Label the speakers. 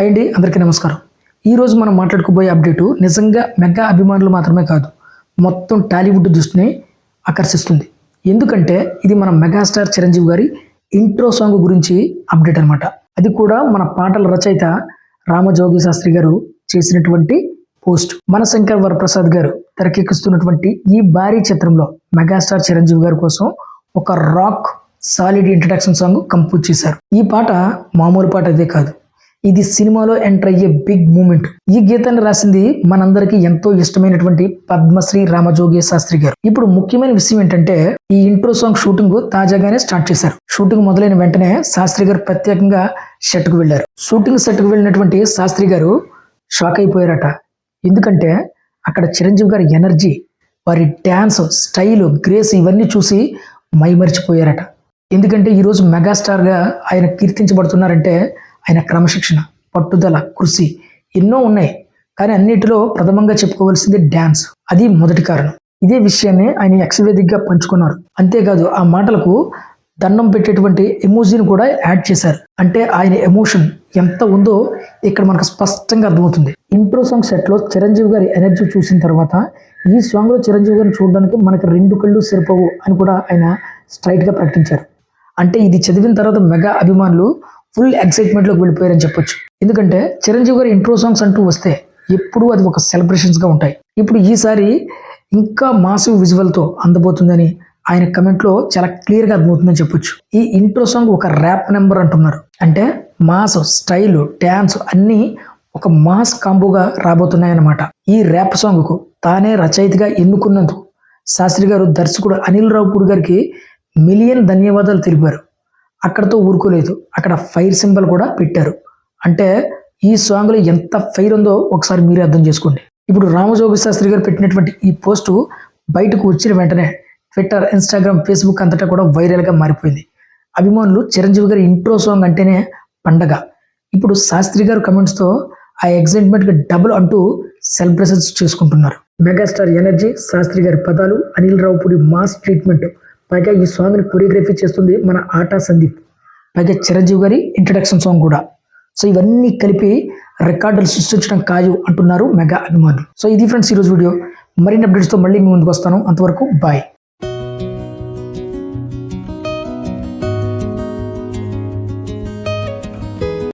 Speaker 1: అయ్యండి అందరికీ నమస్కారం. ఈరోజు మనం మాట్లాడుకోబోయే అప్డేటు నిజంగా మెగా అభిమానులు మాత్రమే కాదు మొత్తం టాలీవుడ్ దృష్టిని ఆకర్షిస్తుంది. ఎందుకంటే ఇది మన మెగాస్టార్ చిరంజీవి గారి ఇంట్రో సాంగ్ గురించి అప్డేట్ అనమాట అది కూడా మన పాటల రచయిత రామజోగి శాస్త్రి గారు చేసినటువంటి పోస్ట్. మన శంకర్ వరప్రసాద్ గారు తెరకెక్కిస్తున్నటువంటి ఈ భారీ చిత్రంలో మెగాస్టార్ చిరంజీవి గారి కోసం ఒక rock solid introduction song compose చేశారు. ఈ పాట మామూలు పాట అదే కాదు ఇది సినిమాలో ఎంటర్ అయ్యే బిగ్ మూమెంట్. ఈ గీతాన్ని రాసింది మనందరికీ ఎంతో ఇష్టమైనటువంటి పద్మశ్రీ రామజోగి శాస్త్రి గారు. ఇప్పుడు ముఖ్యమైన విషయం ఏంటంటే ఈ ఇంట్రో సాంగ్ షూటింగ్ తాజాగానే స్టార్ట్ చేశారు. షూటింగ్ మొదలైన వెంటనే శాస్త్రి గారు ప్రత్యేకంగా సెట్కు వెళ్ళారు షూటింగ్ సెట్కు వెళ్ళినటువంటి శాస్త్రి గారు షాక్ అయిపోయారట. ఎందుకంటే అక్కడ చిరంజీవి గారి ఎనర్జీ వారి డ్యాన్స్ స్టైల్ గ్రేస్ ఇవన్నీ చూసి మైమరిచిపోయారట. ఎందుకంటే ఈరోజు మెగాస్టార్గా ఆయన కీర్తించబడుతున్నారంటే ఆయన క్రమశిక్షణ పట్టుదల కృషి ఎన్నో ఉన్నాయి. కానీ అన్నిటిలో ప్రథమంగా చెప్పుకోవాల్సింది డ్యాన్స్. అది మొదటి కారణం. ఇదే విషయాన్ని ఆయన ఎక్స్వేదిక్గా పంచుకున్నారు. అంతేకాదు ఆ మాటలకు దండం పెట్టేటువంటి ఎమోజీని కూడా యాడ్ చేశారు. అంటే ఆయన ఎమోషన్ ఎంత ఉందో ఇక్కడ మనకు స్పష్టంగా అర్థమవుతుంది. ఇంట్రో సాంగ్ సెట్లో చిరంజీవి గారి ఎనర్జీ చూసిన తర్వాత ఈ సాంగ్లో చిరంజీవి గారిని చూడడానికి మనకి రెండు కళ్ళు సరిపోవు అని కూడా ఆయన స్ట్రైట్గా ప్రకటించారు. అంటే ఇది చదివిన తర్వాత మెగా అభిమానులు ఫుల్ ఎక్సైట్మెంట్లోకి వెళ్ళిపోయారని చెప్పొచ్చు. ఎందుకంటే చిరంజీవి గారి ఇంట్రో సాంగ్స్ అంటూ వస్తే ఎప్పుడూ అది ఒక సెలబ్రేషన్స్గా ఉంటాయి. ఇప్పుడు ఈసారి ఇంకా మాసివ్ విజువల్తో అందబోతుందని ఆయన కమెంట్లో చాలా క్లియర్గా అర్థమవుతుందని చెప్పొచ్చు. ఈ ఇంట్రో సాంగ్ ఒక ర్యాప్ నెంబర్ అంటున్నారు. అంటే మాస్ స్టైల్ డ్యాన్స్ అన్నీ ఒక మాస్ కాంబోగా రాబోతున్నాయన్నమాట. ఈ ర్యాప్ సాంగ్కు తానే రచయితగా ఎన్నుకున్నందుకు శాస్త్రి గారు దర్శకుడు అనిల్ రావుపూడి గారికి మిలియన్ ధన్యవాదాలు తెలిపారు. అక్కడతో ఊరుకోలేదు. అక్కడ ఫైర్ సింబల్ కూడా పెట్టారు. అంటే ఈ సాంగ్లో ఎంత ఫైర్ ఉందో ఒకసారి మీరే అర్థం చేసుకోండి. ఇప్పుడు రామజోగి శాస్త్రి గారు పెట్టినటువంటి ఈ పోస్టు బయటకు వచ్చిన వెంటనే ట్విట్టర్ ఇన్స్టాగ్రామ్ ఫేస్బుక్ అంతటా కూడా వైరల్గా మారిపోయింది. అభిమానులు చిరంజీవి గారి ఇంట్రో సాంగ్ అంటేనే పండగ. ఇప్పుడు శాస్త్రి గారు కమెంట్స్తో ఆ ఎగ్జైట్మెంట్కి డబుల్ అంటూ సెలబ్రేషన్స్ చేసుకుంటున్నారు. మెగాస్టార్ ఎనర్జీ శాస్త్రి గారి పదాలు అనిల్ రావుపూడి మాస్ ట్రీట్మెంట్ పైగా ఈ సాంగ్ని కొరియోగ్రఫీ చేస్తుంది మన ఆటా సందీప్. పైగా చిరంజీవి గారి ఇంట్రడక్షన్ సాంగ్ కూడా. సో ఇవన్నీ కలిపి రికార్డులు సృష్టించడం కాదు అంటున్నారు మెగా అభిమానులు. సో ఇది ఫ్రెండ్స్ ఈరోజు వీడియో. మరిన్ని అప్డేట్స్తో మళ్ళీ మీ ముందుకు వస్తాను. అంతవరకు బాయ్